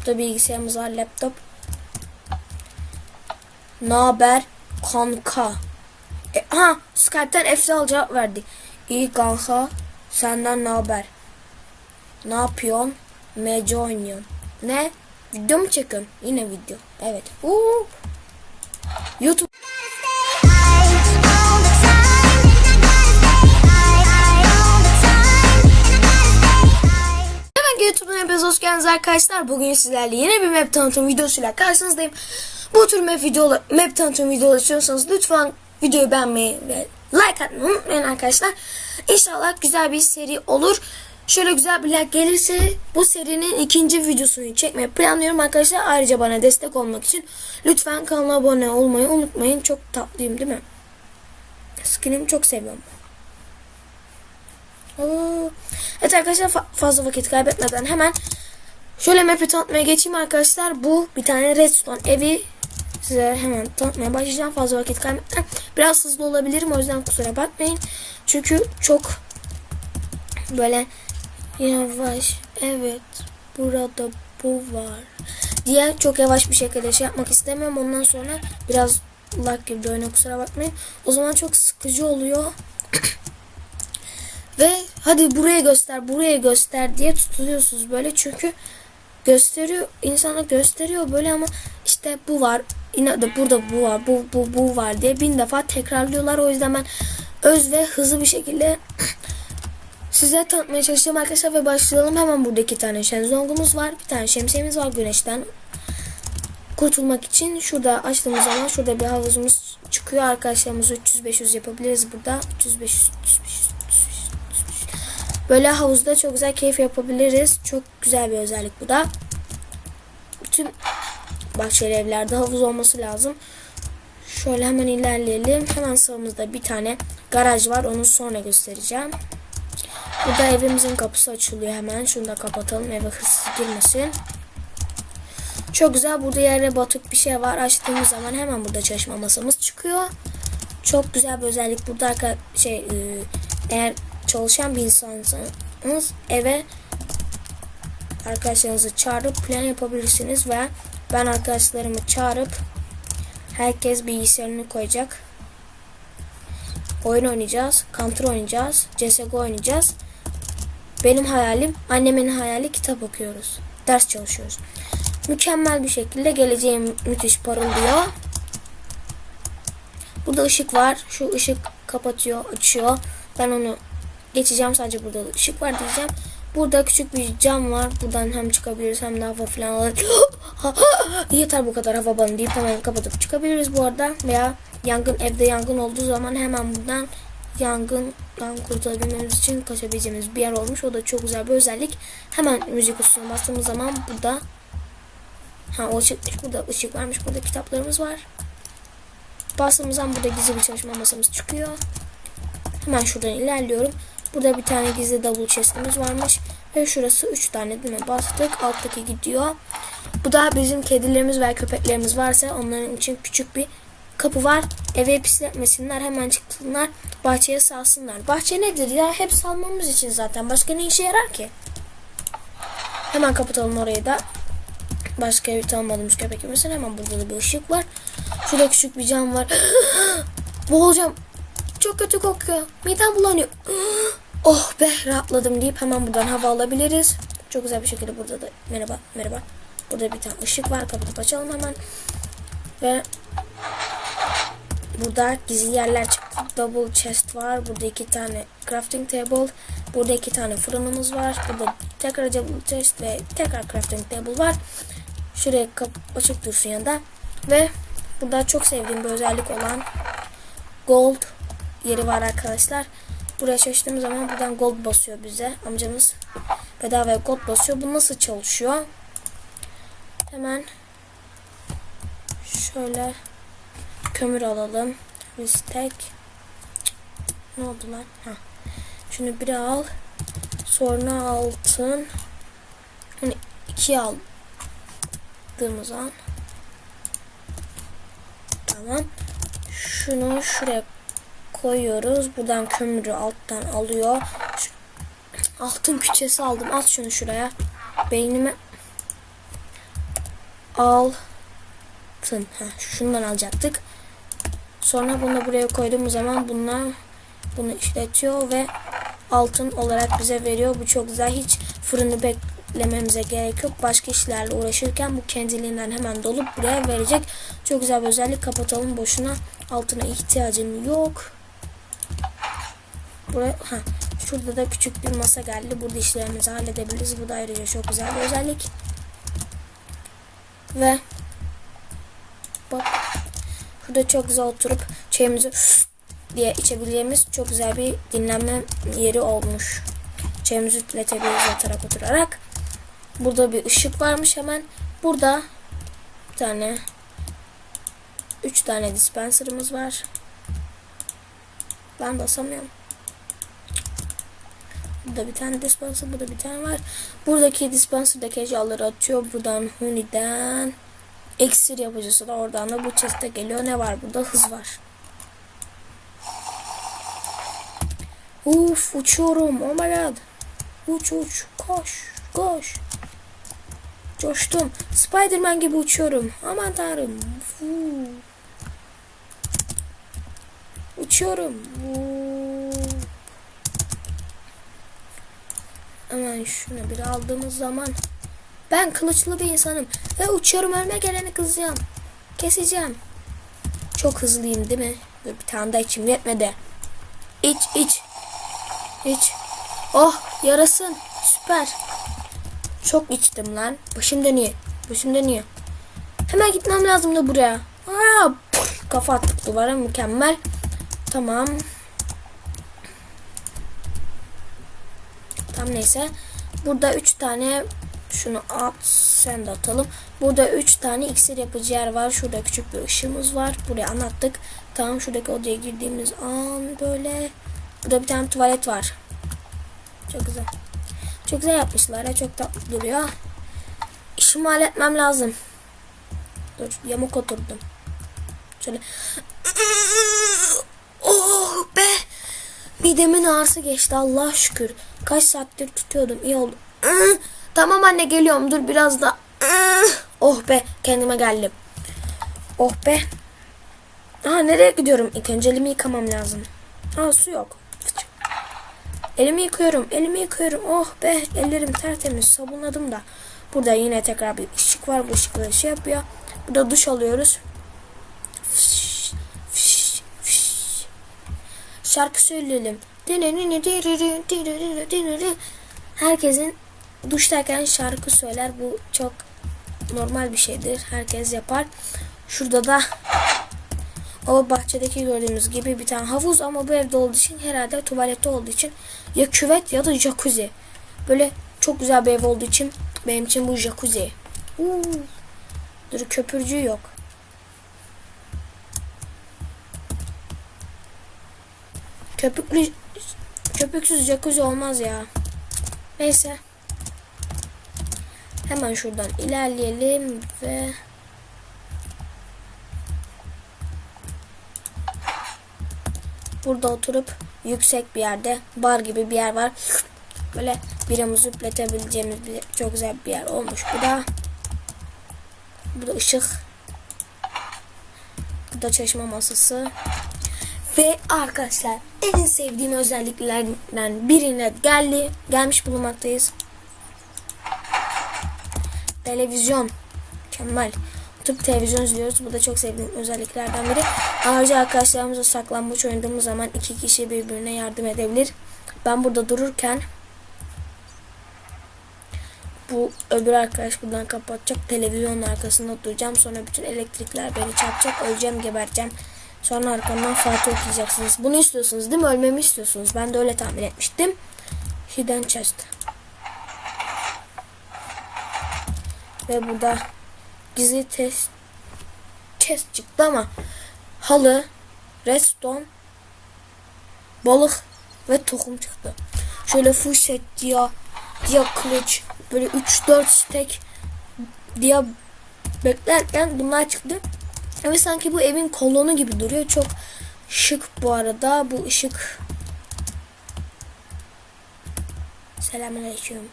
Burada bilgisayarımız var. Laptop. Naber kanka? E, ha Skype'ten Efsal cevap verdi. İyi kanka. Senden ne haber? Ne yapıyorsun? MC oynuyorsun. Ne? Video mu çekiyorsun? Yine video. Evet. Uuu. YouTube. Hepiniz hoş geldiniz arkadaşlar. Bugün sizlerle yeni bir map tanıtım videosuyla karşınızdayım. Bu tür map, video, map tanıtım videoları istiyorsanız lütfen videoyu beğenmeyi ve like atmayı unutmayın arkadaşlar. İnşallah güzel bir seri olur. Şöyle güzel bir like gelirse bu serinin ikinci videosunu çekmeyi planlıyorum arkadaşlar. Ayrıca bana destek olmak için lütfen kanala abone olmayı unutmayın. Çok tatlıyım değil mi? Skinimi çok seviyorum. Evet arkadaşlar fa- fazla vakit kaybetmeden hemen şöyle map'i tanıtmaya geçeyim arkadaşlar. Bu bir tane redstone evi size hemen tanıtmaya başlayacağım. Fazla vakit kaybetmeden. Biraz hızlı olabilirim o yüzden kusura bakmayın. Çünkü çok böyle yavaş evet burada bu var diye çok yavaş bir şekilde şey yapmak istemiyorum. Ondan sonra biraz lag gibi bir kusura bakmayın. O zaman çok sıkıcı oluyor. Ve hadi buraya göster, buraya göster diye tutuluyorsunuz böyle çünkü gösteriyor, insana gösteriyor böyle ama işte bu var, yine de burada bu var, bu, bu, bu var diye bin defa tekrarlıyorlar. O yüzden ben öz ve hızlı bir şekilde size tanıtmaya çalışacağım arkadaşlar ve başlayalım. Hemen burada iki tane şenzongumuz var, bir tane şemsiyemiz var güneşten kurtulmak için. Şurada açtığımız zaman şurada bir havuzumuz çıkıyor. Arkadaşlarımız 300-500 yapabiliriz burada. 300-500, 300-500, Böyle havuzda çok güzel keyif yapabiliriz. Çok güzel bir özellik bu da. Bütün bahçeli evlerde havuz olması lazım. Şöyle hemen ilerleyelim. Hemen sağımızda bir tane garaj var. Onu sonra göstereceğim. Burada evimizin kapısı açılıyor hemen. Şunu da kapatalım. Eve hırsız girmesin. Çok güzel. Burada yere batık bir şey var. Açtığımız zaman hemen burada çalışma masamız çıkıyor. Çok güzel bir özellik. Burada şey e, eğer çalışan bir insansanız eve arkadaşlarınızı çağırıp plan yapabilirsiniz ve ben arkadaşlarımı çağırıp herkes bilgisayarını koyacak. Oyun oynayacağız, Counter oynayacağız, CSGO oynayacağız. Benim hayalim, annemin hayali kitap okuyoruz. Ders çalışıyoruz. Mükemmel bir şekilde geleceğim müthiş parıldıyor. Burada ışık var. Şu ışık kapatıyor, açıyor. Ben onu geçeceğim. Sadece burada ışık var diyeceğim. Burada küçük bir cam var. Buradan hem çıkabiliriz hem de hava falan alır. Yeter bu kadar hava bana deyip hemen kapatıp çıkabiliriz bu arada. Veya yangın evde yangın olduğu zaman hemen buradan yangından kurtulabilmemiz için kaçabileceğimiz bir yer olmuş. O da çok güzel bir özellik. Hemen müzik üstüne bastığımız zaman burada ha o çıkmış. Burada ışık varmış. Burada kitaplarımız var. Bastığımız zaman burada gizli bir çalışma masamız çıkıyor. Hemen şuradan ilerliyorum. Burada bir tane gizli double chest'imiz varmış. Ve şurası 3 tane değil mi? Bastık. Alttaki gidiyor. Bu da bizim kedilerimiz veya köpeklerimiz varsa onların için küçük bir kapı var. Eve pisletmesinler. Hemen çıksınlar. Bahçeye salsınlar. Bahçe nedir ya? Hep salmamız için zaten. Başka ne işe yarar ki? Hemen kapatalım orayı da. Başka bir tanımadığımız köpek mesela hemen burada da bir ışık var. Şurada küçük bir cam var. Boğulacağım. Çok kötü kokuyor. Midem bulanıyor. Oh be rahatladım deyip hemen buradan hava alabiliriz. Çok güzel bir şekilde burada da merhaba merhaba. Burada bir tane ışık var. Kapatıp açalım hemen. Ve burada gizli yerler çıktı. Double chest var. Burada iki tane crafting table. Burada iki tane fırınımız var. Burada tekrar double chest ve tekrar crafting table var. Şuraya açık dursun yanında. Ve burada çok sevdiğim bir özellik olan gold yeri var arkadaşlar. Buraya çalıştığımız zaman buradan gold basıyor bize. Amcamız bedava gold basıyor. Bu nasıl çalışıyor? Hemen şöyle kömür alalım. Mistek. Ne oldu lan? Ha. Şunu bir al. Sonra altın. Hani iki aldığımız an. Tamam. Şunu şuraya koyuyoruz. Buradan kömürü alttan alıyor. Şu, altın küçesi aldım. At şunu şuraya. Beynime altın. Ha, şundan alacaktık. Sonra bunu buraya koyduğumuz zaman bunlar bunu işletiyor ve altın olarak bize veriyor. Bu çok güzel. Hiç fırını beklememize gerek yok. Başka işlerle uğraşırken bu kendiliğinden hemen dolup buraya verecek. Çok güzel bir özellik. Kapatalım boşuna. Altına ihtiyacın yok. Buraya, ha, şurada da küçük bir masa geldi. Burada işlerimizi halledebiliriz. Bu da ayrıca çok güzel bir özellik. Ve bak Burada çok güzel oturup çayımızı diye içebileceğimiz çok güzel bir dinlenme yeri olmuş. Çayımızı üfletebiliriz yatarak oturarak. Burada bir ışık varmış hemen. Burada bir tane üç tane dispenserımız var. Ben basamıyorum. Burada bir tane dispenser, burada bir tane var. Buradaki dispenserdaki eşyaları atıyor. Buradan Huni'den Eksir yapıcısı da oradan da bu chest'e geliyor. Ne var burada? Hız var. Uf uçuyorum. Oh my god. Uç uç. Koş. Koş. Coştum. Spiderman gibi uçuyorum. Aman tanrım. Fuu. Uçuyorum. Fuu. Hemen şunu bir aldığımız zaman ben kılıçlı bir insanım ve uçuyorum önüme geleni kızacağım. Keseceğim. Çok hızlıyım değil mi? Dur bir tane daha içim yetmedi. İç iç. İç. Oh yarasın. Süper. Çok içtim lan. Başım dönüyor. Başım dönüyor. Hemen gitmem lazım da buraya. Aa, kafa attık duvara mükemmel. Tamam. Tam neyse. Burada üç tane şunu at sen de atalım. Burada 3 tane iksir yapıcı yer var. Şurada küçük bir ışığımız var. Buraya anlattık. Tamam şuradaki odaya girdiğimiz an böyle. Burada bir tane tuvalet var. Çok güzel. Çok güzel yapmışlar. Ya. Çok tatlı duruyor. İşimi halletmem lazım. Dur yamuk oturdum. Şöyle. Oh be. Midemin ağrısı geçti Allah şükür. Kaç saattir tutuyordum. İyi oldu. Tamam anne geliyorum dur biraz da. Oh be kendime geldim. Oh be. Aa nereye gidiyorum? İlk önce elimi yıkamam lazım. Aa su yok. Elimi yıkıyorum. Elimi yıkıyorum. Oh be ellerim tertemiz. Sabunladım da. Burada yine tekrar bir ışık var. Bu ışıkla şey yapıyor. Burada duş alıyoruz. Şarkı söyleyelim. Herkesin duştayken şarkı söyler. Bu çok normal bir şeydir. Herkes yapar. Şurada da o bahçedeki gördüğümüz gibi bir tane havuz ama bu evde olduğu için herhalde tuvalette olduğu için ya küvet ya da jacuzzi. Böyle çok güzel bir ev olduğu için benim için bu jacuzzi. Uuu. Dur köpürcü yok. Köpüklü köpüksüz jacuzzi olmaz ya. Neyse. Hemen şuradan ilerleyelim ve burada oturup yüksek bir yerde bar gibi bir yer var. Böyle biramızı üpletebileceğimiz bir, çok güzel bir yer olmuş. Bu da bu da ışık. Bu da çalışma masası. Ve arkadaşlar en sevdiğim özelliklerden birine geldi. Gelmiş bulunmaktayız. Televizyon. Mükemmel. Oturup televizyon izliyoruz. Bu da çok sevdiğim özelliklerden biri. Ayrıca arkadaşlarımızla saklambaç oynadığımız zaman iki kişi birbirine yardım edebilir. Ben burada dururken bu öbür arkadaş buradan kapatacak. Televizyonun arkasında duracağım. Sonra bütün elektrikler beni çarpacak. Öleceğim, gebereceğim. Sonra arkamdan Fatih okuyacaksınız. Bunu istiyorsunuz değil mi? Ölmemi istiyorsunuz. Ben de öyle tahmin etmiştim. Hidden Chest. Ve burada gizli test chest çıktı ama halı, redstone, balık ve tohum çıktı. Şöyle full set diye diye kılıç böyle 3-4 stek diye beklerken bunlar çıktı. Ve sanki bu evin kolonu gibi duruyor. Çok şık bu arada. Bu ışık Selamünaleyküm.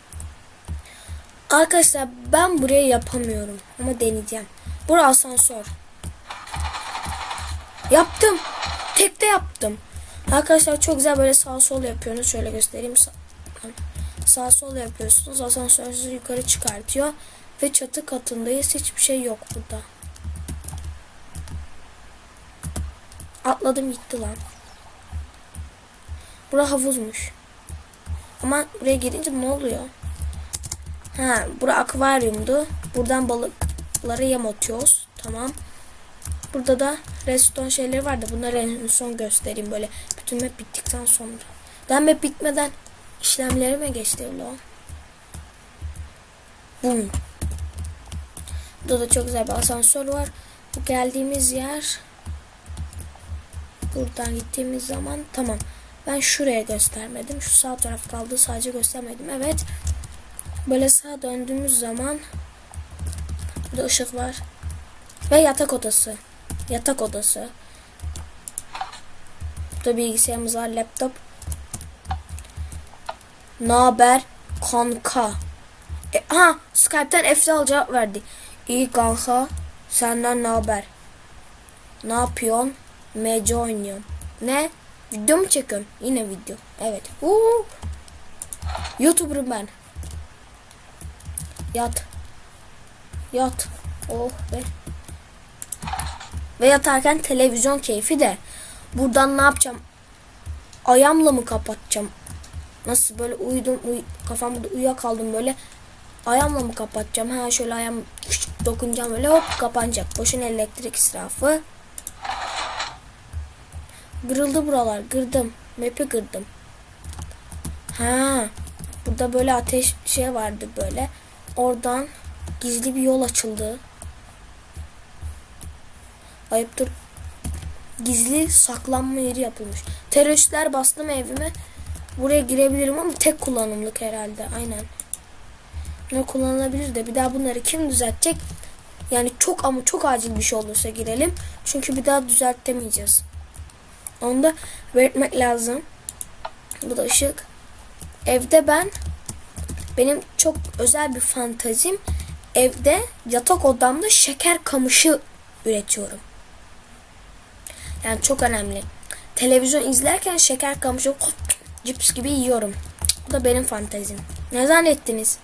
Arkadaşlar ben burayı yapamıyorum ama deneyeceğim. Burası asansör. Yaptım. Tekte yaptım. Arkadaşlar çok güzel böyle sağ sol yapıyorsunuz. Şöyle göstereyim. Sağ, sağ sol yapıyorsunuz. Asansör sizi yukarı çıkartıyor. Ve çatı katındayız. Hiçbir şey yok burada. Atladım gitti lan. Bura havuzmuş. Ama buraya girince ne oluyor? Ha, bura akvaryumdu. Buradan balıklara yem atıyoruz. Tamam. Burada da restoran şeyleri vardı. Bunları en son göstereyim böyle. Bütün map bittikten sonra. Ben map bitmeden işlemlerime geçti lan. Bum. Burada da çok güzel bir asansör var. Bu geldiğimiz yer buradan gittiğimiz zaman tamam. Ben şuraya göstermedim. Şu sağ taraf kaldı. Sadece göstermedim. Evet. Böyle sağa döndüğümüz zaman burada ışık var. Ve yatak odası. Yatak odası. Burada bilgisayarımız var. Laptop. Naber kanka? E, ha Skype'ten Efsal cevap verdi. İyi kanka. Senden ne haber? Ne yapıyorsun? MC oynuyorum. Ne? Video mu çekiyorsun? Yine video. Evet. Uuu. YouTuber'ım ben. Yat. Yat. Oh be. Ve yatarken televizyon keyfi de. Buradan ne yapacağım? Ayağımla mı kapatacağım? Nasıl böyle uyudum, uy kafam burada uyuyakaldım böyle. Ayağımla mı kapatacağım? Ha şöyle ayağım dokunacağım böyle hop kapanacak. Boşuna elektrik israfı. Kırıldı buralar. Kırdım. Map'i kırdım. Ha. Burada böyle ateş şey vardı böyle. Oradan gizli bir yol açıldı. Ayıptır. Gizli saklanma yeri yapılmış. Teröristler bastı mı evime? Buraya girebilirim ama tek kullanımlık herhalde. Aynen. Ne kullanılabilir de bir daha bunları kim düzeltecek? Yani çok ama çok acil bir şey olursa girelim. Çünkü bir daha düzeltemeyeceğiz. Onu da belirtmek lazım. Bu da ışık. Evde ben benim çok özel bir fantazim. Evde yatak odamda şeker kamışı üretiyorum. Yani çok önemli. Televizyon izlerken şeker kamışı hop, cips gibi yiyorum. Bu da benim fantazim. Ne zannettiniz?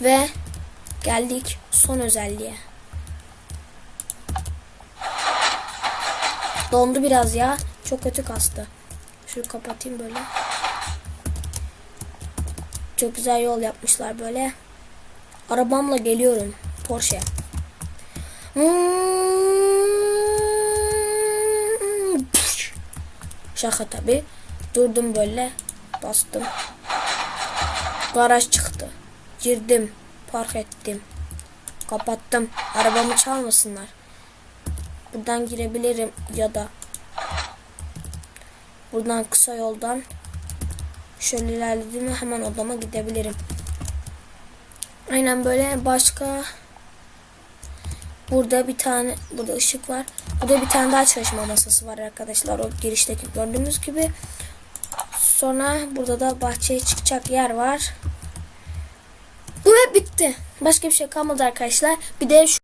Ve geldik son özelliğe. Dondu biraz ya. Çok kötü kastı. Şunu kapatayım böyle. Çok güzel yol yapmışlar böyle. Arabamla geliyorum. Porsche. Hmm. Şaka tabi. Durdum böyle. Bastım. Garaj çıktı. Girdim. Park ettim. Kapattım. Arabamı çalmasınlar. Buradan girebilirim ya da buradan kısa yoldan şöyle ilerlediğimde hemen odama gidebilirim. Aynen böyle başka burada bir tane burada ışık var. Burada bir tane daha çalışma masası var arkadaşlar. O girişteki gördüğünüz gibi. Sonra burada da bahçeye çıkacak yer var. Bu ve bitti. Başka bir şey kalmadı arkadaşlar. Bir de şu